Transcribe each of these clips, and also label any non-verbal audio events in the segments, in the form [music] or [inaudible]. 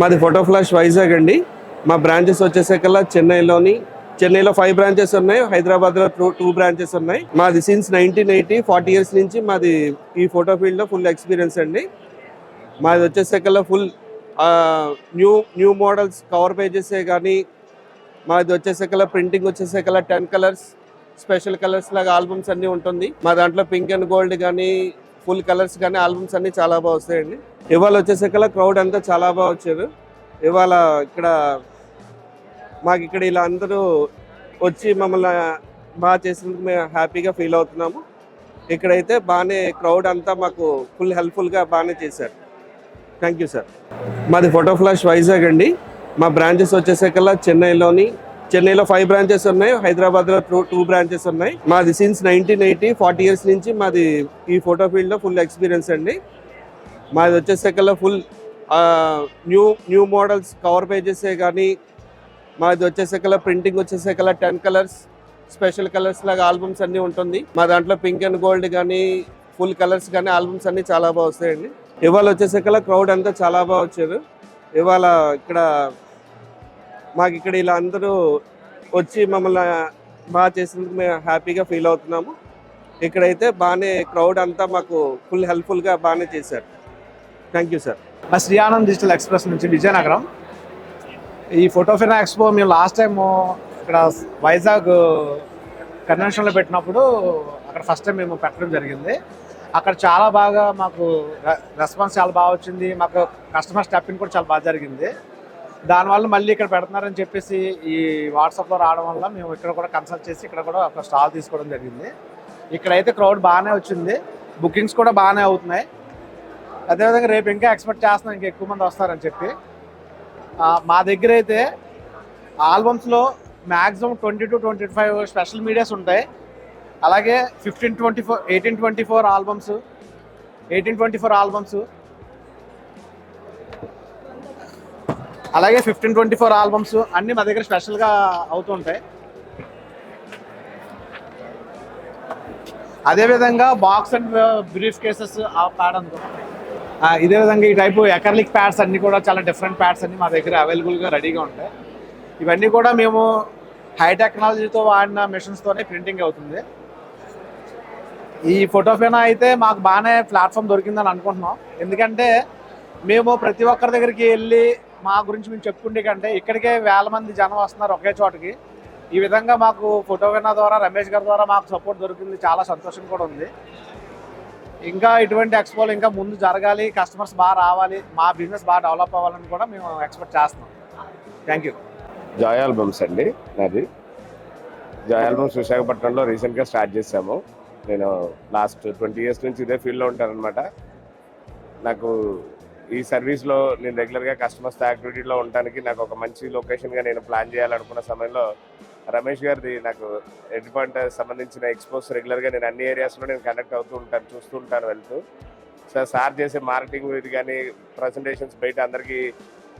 మాది photo flash Vizag అండి. మా బ్రాంచెస్ వచ్చేసేకల్లా చెన్నైలోని చెన్నైలో ఫైవ్ బ్రాంచెస్ ఉన్నాయి హైదరాబాద్లో టూ టూ బ్రాంచెస్ ఉన్నాయి. మాది since nineteen eighty forty years నుంచి మాది ఈ ఫోటో ఫీల్డ్లో ఫుల్ ఎక్స్పీరియన్స్ అండి. మాది వచ్చేసేకల్లా full new new models cover పేజెసే కానీ మాది వచ్చేసేకల్లా ప్రింటింగ్ వచ్చేసేకల్లా టెన్ కలర్స్ స్పెషల్ కలర్స్ లాగా ఆల్బమ్స్ అన్నీ ఉంటుంది. మా దాంట్లో పింక్ అండ్ గోల్డ్ కానీ ఫుల్ కలర్స్ కానీ ఆల్బమ్స్ అన్నీ చాలా బాగా వస్తాయండి. ఇవాళ వచ్చేసరికల్లా క్రౌడ్ అంతా చాలా బాగా వచ్చారు. ఇవాళ ఇక్కడ మాకు ఇక్కడ ఇలా అందరూ వచ్చి మమ్మల్ని బాగా చేసినందుకు మేము హ్యాపీగా ఫీల్ అవుతున్నాము. ఇక్కడైతే బాగానే క్రౌడ్ అంతా మాకు ఫుల్ హెల్ప్ఫుల్గా బాగానే చేశారు. థ్యాంక్ యూ సార్ మాది ఫోటో ఫ్లాష్ వైజాగ్ అండి. మా బ్రాంచెస్ వచ్చేసరికల్లా చెన్నైలోని చెన్నైలో ఫైవ్ బ్రాంచెస్ ఉన్నాయి హైదరాబాద్లో టూ టూ బ్రాంచెస్ ఉన్నాయి. మాది since nineteen eighty forty years నుంచి మాది ఈ ఫోటో ఫీల్డ్లో ఫుల్ ఎక్స్పీరియన్స్ అండి. మాది వచ్చేసరికల్లా full new new models cover పేజెసే కానీ మాది వచ్చేసరికల్లా ప్రింటింగ్ వచ్చేసరికల్లా టెన్ కలర్స్ స్పెషల్ కలర్స్ లాగా ఆల్బమ్స్ అన్నీ ఉంటుంది. మా దాంట్లో పింక్ అండ్ గోల్డ్ కానీ ఫుల్ కలర్స్ కానీ ఆల్బమ్స్ అన్నీ చాలా బాగా వస్తాయండి. ఇవాళ వచ్చేసరికల్లా క్రౌడ్ అంతా చాలా బాగా వచ్చారు. ఇవాళ ఇక్కడ మాకు ఇక్కడ ఇలా అందరూ వచ్చి మమ్మల్ని బాగా చేసినందుకు మేము హ్యాపీగా ఫీల్ అవుతున్నాము. ఇక్కడైతే బాగానే క్రౌడ్ అంతా మాకు ఫుల్ హెల్ప్ఫుల్గా బాగానే చేశారు. Thank you sir. మా శ్రీయానంద్ డిజిటల్ ఎక్స్ప్రెస్ నుంచి విజయనగరం. ఈ ఫోటోఫినా ఎక్స్పో మేము లాస్ట్ టైం ఇక్కడ వైజాగ్ కన్వెన్షన్లో పెట్టినప్పుడు అక్కడ ఫస్ట్ టైం మేము పెట్టడం జరిగింది. అక్కడ చాలా బాగా మాకు రెస్పాన్స్ చాలా బాగా వచ్చింది. మాకు కస్టమర్ స్టెప్పింగ్ కూడా చాలా బాగా జరిగింది. దానివల్ల మళ్ళీ ఇక్కడ పెడుతున్నారని చెప్పేసి ఈ వాట్సాప్లో రావడం వల్ల మేము ఇక్కడ కూడా కన్సల్ట్ చేసి ఇక్కడ కూడా ఒక స్టాల్ తీసుకోవడం జరిగింది. ఇక్కడైతే క్రౌడ్ బాగానే వచ్చింది. బుకింగ్స్ కూడా బాగానే అవుతున్నాయి. అదేవిధంగా రేపు ఇంకా ఎక్స్పెక్ట్ చేస్తున్నాం ఇంకా ఎక్కువ మంది వస్తారని చెప్పి. మా దగ్గర అయితే ఆల్బమ్స్లో maximum twenty two twenty five special medias ఉంటాయి. అలాగే fifteen twenty four eighteen twenty four albums eighteen twenty four albums అలాగే ఫిఫ్టీన్ ట్వంటీ ఫోర్ ఆల్బమ్స్ అన్నీ మా దగ్గర స్పెషల్గా అవుతుంటాయి. అదేవిధంగా బాక్స్ అండ్ బ్రీఫ్ కేసెస్ ఆ ప్యాడ్ అనుకో ఇదే విధంగా ఈ టైపు ఎకర్లిక్ ప్యాడ్స్ అన్నీ కూడా చాలా డిఫరెంట్ ప్యాడ్స్ అన్ని మా దగ్గర అవైలబుల్గా రెడీగా ఉంటాయి. ఇవన్నీ కూడా మేము హై టెక్నాలజీతో వాడిన మిషన్స్తోనే ప్రింటింగ్ అవుతుంది. ఈ ఫోటోఫేనా అయితే మాకు బాగానే ప్లాట్ఫామ్ దొరికిందని అనుకుంటున్నాం. ఎందుకంటే మేము ప్రతి ఒక్కరి దగ్గరికి వెళ్ళి మా గురించి మేము చెప్పుకుంటే కంటే ఇక్కడికే వేల మంది జనం వస్తున్నారు ఒకే చోటకి. ఈ విధంగా మాకు ఫోటోఫేనా ద్వారా రమేష్ గారి ద్వారా మాకు సపోర్ట్ దొరికింది. చాలా సంతోషం కూడా ఉంది. ఇంకా ఇటువంటి ఎక్స్పోలు ఇంకా ముందు జరగాలి కస్టమర్స్ బాగా రావాలి మా బిజినెస్ బాగా డెవలప్ అవ్వాలని కూడా మేము ఎక్స్పెక్ట్ చేస్తున్నాం. Thank you. జాయ్ ఆల్బమ్స్ అండి నాది. జాయ్ ఆల్బమ్స్ విశాఖపట్నంలో రీసెంట్గా స్టార్ట్ చేశాము. నేను లాస్ట్ ట్వంటీ ఇయర్స్ నుంచి ఇదే ఫీల్డ్లో ఉంటానన్నమాట. నాకు ఈ సర్వీస్లో నేను రెగ్యులర్గా కస్టమర్స్ యాక్టివిటీలో ఉండడానికి నాకు ఒక మంచి లొకేషన్గా నేను ప్లాన్ చేయాలనుకున్న సమయంలో రమేష్ గారిది నాకు ఎడ్ పాయింట్ సంబంధించిన ఎక్స్పోస్ రెగ్యులర్గా నేను అన్ని ఏరియాస్లో నేను కండక్ట్ అవుతూ ఉంటాను చూస్తూ ఉంటాను వెళ్తూ. సో సార్ చేసే మార్కెటింగ్ ఇది కానీ ప్రజెంటేషన్స్ బయట అందరికీ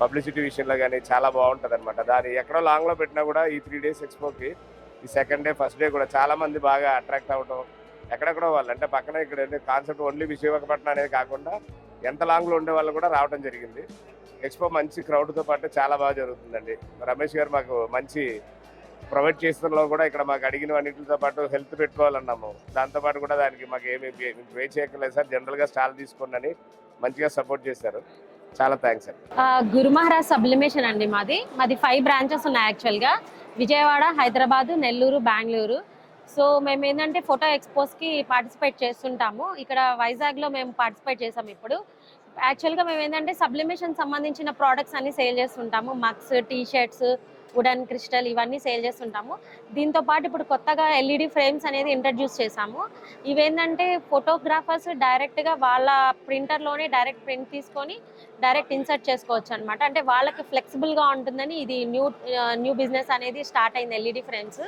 పబ్లిసిటీ విషయంలో కానీ చాలా బాగుంటుంది అనమాట దాన్ని ఎక్కడో లాంగ్లో పెట్టినా కూడా ఈ త్రీ డేస్ ఎక్స్పోకి ఈ సెకండ్ డే ఫస్ట్ డే కూడా చాలామంది బాగా అట్రాక్ట్ అవ్వటం ఎక్కడెక్కడో వాళ్ళు. అంటే పక్కన ఇక్కడ కాన్సెప్ట్ ఓన్లీ విశాఖపట్నం అనేది కాకుండా ఎంత లాంగ్లో ఉండే వాళ్ళు కూడా రావడం జరిగింది. ఎక్స్పో మంచి క్రౌడ్తో పాటు చాలా బాగా జరుగుతుందండి. రమేష్ గారు మాకు మంచి ప్రొవైడ్ చేస్తున్నలో కూడా ఇక్కడ మాకు అడిగిన అన్నింటితో పాటు హెల్త్ పెట్టుకోవాలన్నాము. దాంతోపాటు కూడా దానికి మాకు ఏమి పే చేయక్కర్లేదు సార్. జనరల్గా స్టాల్ తీసుకోండి మంచిగా సపోర్ట్ చేశారు. చాలా థ్యాంక్స్ అండి. గురు మహారాజ్ సబ్లిమేషన్ అండి మాది. మాది ఫైవ్ బ్రాంచెస్ ఉన్నాయి యాక్చువల్గా విజయవాడ హైదరాబాద్ నెల్లూరు బెంగళూరు. సో మేము ఏంటంటే ఫోటో ఎక్స్పోస్కి పార్టిసిపేట్ చేస్తుంటాము. ఇక్కడ వైజాగ్లో మేము పార్టిసిపేట్ చేసాం ఇప్పుడు. యాక్చువల్గా మేము ఏంటంటే సబ్లిమేషన్ సంబంధించిన ప్రోడక్ట్స్ అన్ని సేల్ చేస్తుంటాము. Mugs T shirts wooden crystal ఇవన్నీ సేల్ చేస్తుంటాము. దీంతో పాటు ఇప్పుడు కొత్తగా ఎల్ఈడి ఫ్రేమ్స్ అనేది ఇంట్రడ్యూస్ చేసాము ఇవేంటంటే ఫోటోగ్రాఫర్స్ డైరెక్ట్గా వాళ్ళ ప్రింటర్లోనే డైరెక్ట్ ప్రింట్ తీసుకొని డైరెక్ట్ ఇన్సర్ట్ చేసుకోవచ్చు అనమాట అంటే వాళ్ళకి ఫ్లెక్సిబుల్గా ఉంటుందని ఇది న్యూ న్యూ బిజినెస్ అనేది స్టార్ట్ అయింది ఎల్ఈడి ఫ్రేమ్స్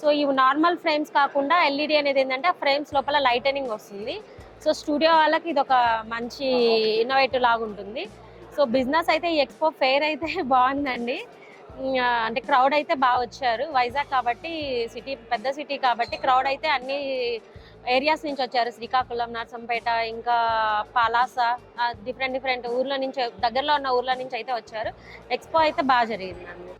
సో ఇవి నార్మల్ ఫ్రేమ్స్ కాకుండా ఎల్ఈడి అనేది ఏంటంటే ఆ ఫ్రేమ్స్ లోపల లైటనింగ్ వస్తుంది. సో స్టూడియో వాళ్ళకి ఇది ఒక మంచి ఇన్నోవేటివ్ లాగా ఉంటుంది సో బిజినెస్ అయితే ఈ ఎక్స్పో ఫెయిర్ అయితే [laughs] బాగుందండి. అంటే క్రౌడ్ అయితే బాగా వచ్చారు. వైజాగ్ కాబట్టి సిటీ పెద్ద సిటీ కాబట్టి క్రౌడ్ అయితే అన్ని ఏరియాస్ నుంచి వచ్చారు. శ్రీకాకుళం నర్సంపేట ఇంకా పలాస డిఫరెంట్ డిఫరెంట్ ఊర్ల నుంచి దగ్గరలో ఉన్న ఊర్ల నుంచి అయితే వచ్చారు. ఎక్స్పో అయితే బాగా జరిగిందండి